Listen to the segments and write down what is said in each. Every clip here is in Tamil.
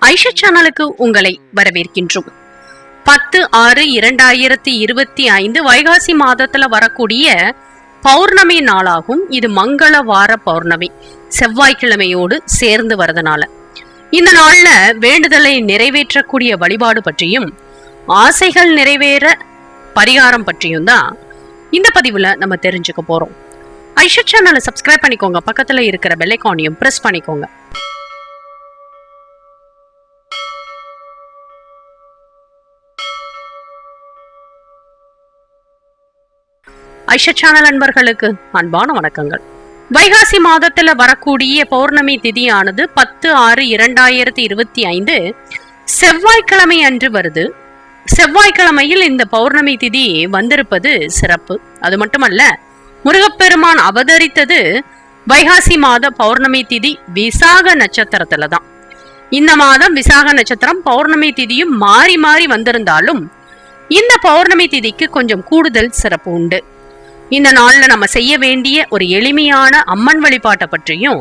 ஐஷா சேனலுக்கு உங்களை வரவேற்கின்றோம். பத்து ஆறு இரண்டாயிரத்தி இருபத்தி ஐந்து வைகாசி மாதத்துல வரக்கூடிய பௌர்ணமி நாளாகும். இது மங்கள வார பௌர்ணமி. செவ்வாய்க்கிழமையோடு சேர்ந்து வரதுனால. இந்த நாள்ல வேண்டுதலை நிறைவேற்றக்கூடிய வழிபாடு பற்றியும் ஆசைகள் நிறைவேற பரிகாரம் பற்றியும் தான் இந்த பதிவுல நம்ம தெரிஞ்சுக்க போறோம். ஐஷா சேனலை சப்ஸ்கிரைப் பண்ணிக்கோங்க. பக்கத்துல இருக்கிற பெல்லைக்கானையும் பிரஸ் பண்ணிக்கோங்க. ஐஷா சேனல் அன்பர்களுக்கு அன்பான வணக்கங்கள். வைகாசி மாதத்துல வரக்கூடிய பௌர்ணமி திதியானது பத்து ஆறு இரண்டாயிரத்தி இருபத்தி ஐந்து செவ்வாய்க்கிழமை அன்று வருது. செவ்வாய்க்கிழமையில் இந்த பௌர்ணமி திதி வந்திருப்பது சிறப்பு. அது மட்டுமல்ல முருகப்பெருமான் அவதரித்தது வைகாசி மாத பௌர்ணமி திதி விசாக நட்சத்திரத்துல தான். இந்த மாதம் விசாக நட்சத்திரம் பௌர்ணமி திதியும் மாறி மாறி வந்திருந்தாலும் இந்த பௌர்ணமி திதிக்கு கொஞ்சம் கூடுதல் சிறப்பு உண்டு. இந்த நாள்ல நம்ம செய்ய வேண்டிய ஒரு எளிமையான அம்மன் வழிபாட்டை பற்றியும்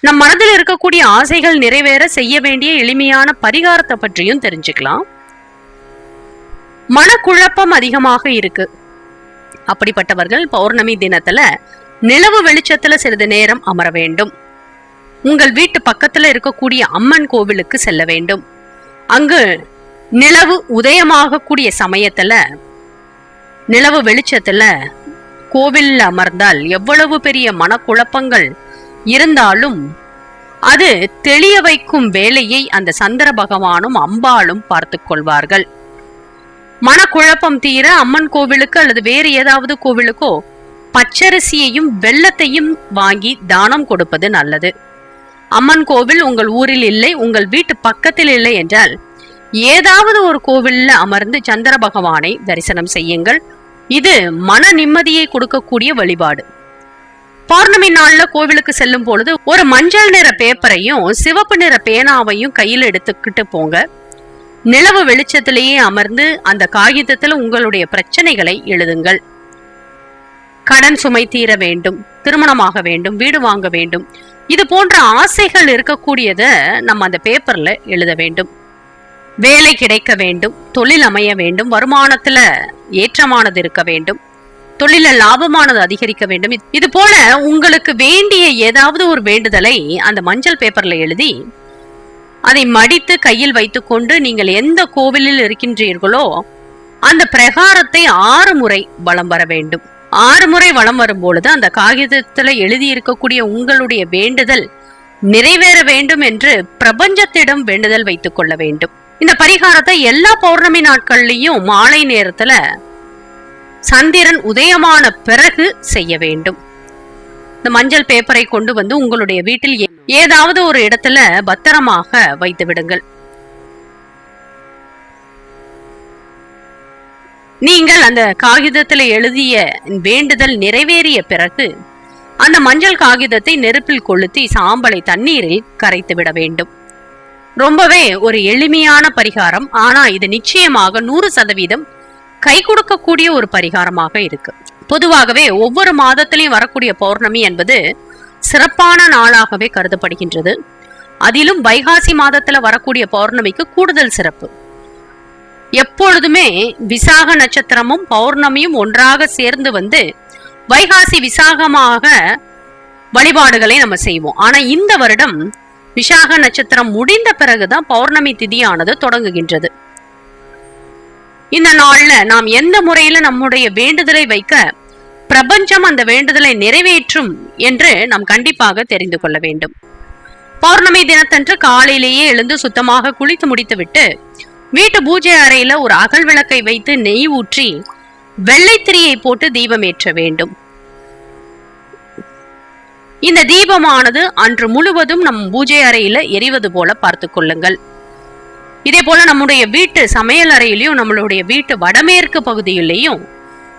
நம் மனதில் இருக்கக்கூடிய ஆசைகள் நிறைவேற செய்ய வேண்டிய எளிமையான பரிகாரத்தை பற்றியும் தெரிஞ்சுக்கலாம். மனக்குழப்பம் அதிகமாக இருக்கு. அப்படிப்பட்டவர்கள் பௌர்ணமி தினத்துல நிலவு வெளிச்சத்துல சிறிது நேரம் அமர வேண்டும். உங்கள் வீட்டு பக்கத்துல இருக்கக்கூடிய அம்மன் கோவிலுக்கு செல்ல வேண்டும். அங்கு நிலவு உதயமாகக்கூடிய சமயத்துல நிலவு வெளிச்சத்துல கோவிலில் அமர்ந்தால் எவ்வளவு பெரிய மனக்குழப்பங்கள் இருந்தாலும் அது தெளிய வைக்கும் வேலையை அந்த சந்திர பகவானும் அம்பாளும் பார்த்து கொள்வார்கள். மனக்குழப்பம் தீர அம்மன் கோவிலுக்கு அல்லது வேறு ஏதாவது கோவிலுக்கோ பச்சரிசியையும் வெள்ளத்தையும் வாங்கி தானம் கொடுப்பது நல்லது. அம்மன் கோவில் உங்கள் ஊரில் இல்லை உங்கள் வீட்டு பக்கத்தில் இல்லை என்றால் ஏதாவது ஒரு கோவிலில் அமர்ந்து சந்திர பகவானை தரிசனம் செய்யுங்கள். இது மன நிம்மதியை கொடுக்கக்கூடிய வழிபாடு. பௌர்ணமி நாள்ல கோவிலுக்கு செல்லும் பொழுது ஒரு மஞ்சள் நிற பேப்பரையும் சிவப்பு நிற பேனாவையும் கையில் எடுத்துக்கிட்டு போங்க. நிலவு வெளிச்சத்திலேயே அமர்ந்து அந்த காகிதத்துல உங்களுடைய பிரச்சனைகளை எழுதுங்கள். கடன் சுமை தீர வேண்டும் திருமணமாக வேண்டும் வீடு வாங்க வேண்டும். இது போன்ற ஆசைகள் இருக்கக்கூடியத நம்ம அந்த பேப்பர்ல எழுத வேண்டும். வேலை கிடைக்க வேண்டும் தொழில் அமைய வேண்டும் வருமானத்துல ஏற்றமானது இருக்க வேண்டும். தொழில லாபமானது அதிகரிக்க வேண்டும். இது- போல உங்களுக்கு வேண்டிய ஏதாவது ஒரு வேண்டுதலை அந்த மஞ்சள் பேப்பர்ல எழுதி அதை மடித்து கையில் வைத்துக்கொண்டு நீங்கள் எந்த கோவிலில் இருக்கின்றீர்களோ அந்த பிரகாரத்தை ஆறு முறை வலம் வர வேண்டும். ஆறு முறை வலம் வரும்பொழுது அந்த காகிதத்துல எழுதி இருக்கக்கூடிய உங்களுடைய வேண்டுதல் நிறைவேற வேண்டும் என்று பிரபஞ்சத்திடம் வேண்டுதல் வைத்துக் கொள்ள வேண்டும். இந்த பரிகாரத்தை எல்லா பௌர்ணமி நாட்கள்லயும் மாலை நேரத்துல சந்திரன் உதயமான பிறகு செய்ய வேண்டும். இந்த மஞ்சள் பேப்பரை கொண்டு வந்து உங்களுடைய வீட்டில் ஏதாவது ஒரு இடத்துல பத்திரமாக வைத்து விடுங்கள். நீங்கள் அந்த காகிதத்தில் எழுதிய வேண்டுதல் நிறைவேறிய பிறகு அந்த மஞ்சள் காகிதத்தை நெருப்பில் கொளுத்தி சாம்பலை தண்ணீரில் கரைத்து விட வேண்டும். ரொம்பவே ஒரு எளிமையான பரிகாரம். ஆனா இது நிச்சயமாக நூறு சதவீதம் கை கொடுக்கக்கூடிய ஒரு பரிகாரமாக இருக்கு. பொதுவாகவே ஒவ்வொரு மாதத்திலையும் வரக்கூடிய பௌர்ணமி என்பது சிறப்பான நாளாகவே கருதப்படுகின்றது. அதிலும் வைகாசி மாதத்துல வரக்கூடிய பௌர்ணமிக்கு கூடுதல் சிறப்பு. எப்பொழுதுமே விசாக நட்சத்திரமும் பௌர்ணமியும் ஒன்றாக சேர்ந்து வந்து வைகாசி விசாகமாக வழிபாடுகளை நம்ம செய்வோம். ஆனா இந்த வருடம் விசாக நட்சத்திரம் முடிந்த பிறகுதான் பௌர்ணமி திதியானது தொடங்குகின்றது. இந்த நாள்ல நாம் எந்த முறையில நம்முடைய வேண்டுதலை வைக்க பிரபஞ்சம் அந்த வேண்டுதலை நிறைவேற்றும் என்று நாம் கண்டிப்பாக தெரிந்து கொள்ள வேண்டும். பௌர்ணமி தினத்தன்று காலையிலேயே எழுந்து சுத்தமாக குளித்து முடித்துவிட்டு வீட்டு பூஜை அறையில ஒரு அகல் விளக்கை வைத்து நெய் ஊற்றி வெள்ளைத்திரியை போட்டு தீபம் ஏற்ற வேண்டும். இந்த தீபமானது அன்று முழுவதும் நம் பூஜை அறையில எரிவது போல பார்த்து கொள்ளுங்கள். இதே போல நம்முடைய வீட்டு சமையல் அறையிலையும் நம்மளுடைய வீட்டு வடமேற்கு பகுதியிலையும்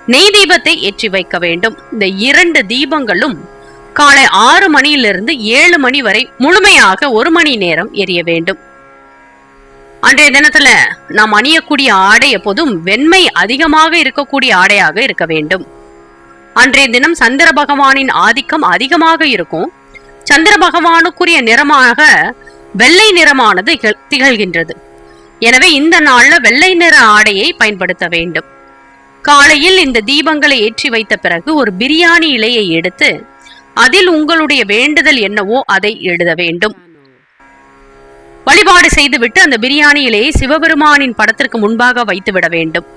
நெய் தீபத்தை ஏற்றி வைக்க வேண்டும். இந்த இரண்டு தீபங்களும் காலை ஆறு மணியிலிருந்து ஏழு மணி வரை முழுமையாக ஒரு மணி நேரம் எரிய வேண்டும். அன்றைய தினத்துல நாம் அணியக்கூடிய ஆடை எப்போதும் வெண்மை அதிகமாக இருக்கக்கூடிய ஆடையாக இருக்க வேண்டும். அன்றைய தினம் சந்திர பகவானின் ஆதிக்கம் அதிகமாக இருக்கும். சந்திர பகவானுக்குரிய நிறமாக வெள்ளை நிறமானது திகழ்கின்றது. எனவே இந்த நாள்ல வெள்ளை நிற ஆடையை பயன்படுத்த வேண்டும். காலையில் இந்த தீபங்களை ஏற்றி வைத்த பிறகு ஒரு பிரியாணி இலையை எடுத்து அதில் உங்களுடைய வேண்டுதல் என்னவோ அதை எழுத வேண்டும். வழிபாடு செய்துவிட்டு அந்த பிரியாணி இலையை சிவபெருமானின் படத்திற்கு முன்பாக வைத்து விட வேண்டும்.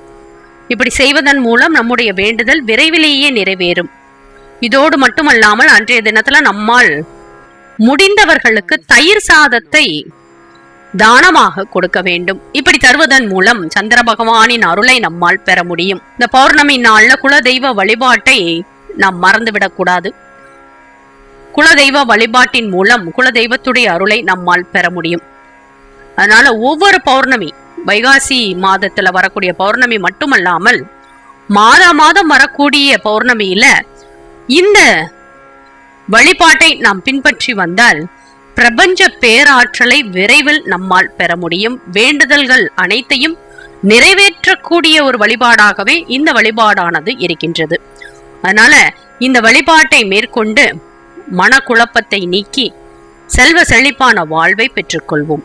இப்படி செய்வதன் மூலம் நம்முடைய வேண்டுதல் விரைவிலேயே நிறைவேறும். இதோடு மட்டுமல்லாமல் அன்றைய தினத்துல நம்மால் முடிந்தவர்களுக்கு தயிர் சாதத்தை தானமாக கொடுக்க வேண்டும். இப்படி தருவதன் மூலம் சந்திர பகவானின் அருளை நம்மால் பெற முடியும். இந்த பௌர்ணமி நாள்ல குலதெய்வ வழிபாட்டை நாம் மறந்துவிடக் கூடாது. குலதெய்வ வழிபாட்டின் மூலம் குலதெய்வத்துடைய அருளை நம்மால் பெற முடியும். அதனால ஒவ்வொரு பௌர்ணமி வைகாசி மாதத்துல வரக்கூடிய பௌர்ணமி மட்டுமல்லாமல் மாதா மாதம் வரக்கூடிய பௌர்ணமியில இந்த வழிபாட்டை நாம் பின்பற்றி வந்தால் பிரபஞ்ச பேராற்றலை விரைவில் நம்மால் பெற முடியும். வேண்டுதல்கள் அனைத்தையும் நிறைவேற்றக்கூடிய ஒரு வழிபாடாகவே இந்த வழிபாடானது இருக்கின்றது. அதனால இந்த வழிபாட்டை மேற்கொண்டு மனக்குழப்பத்தை நீக்கி செல்வ செழிப்பான வாழ்வை பெற்றுக்கொள்வோம்.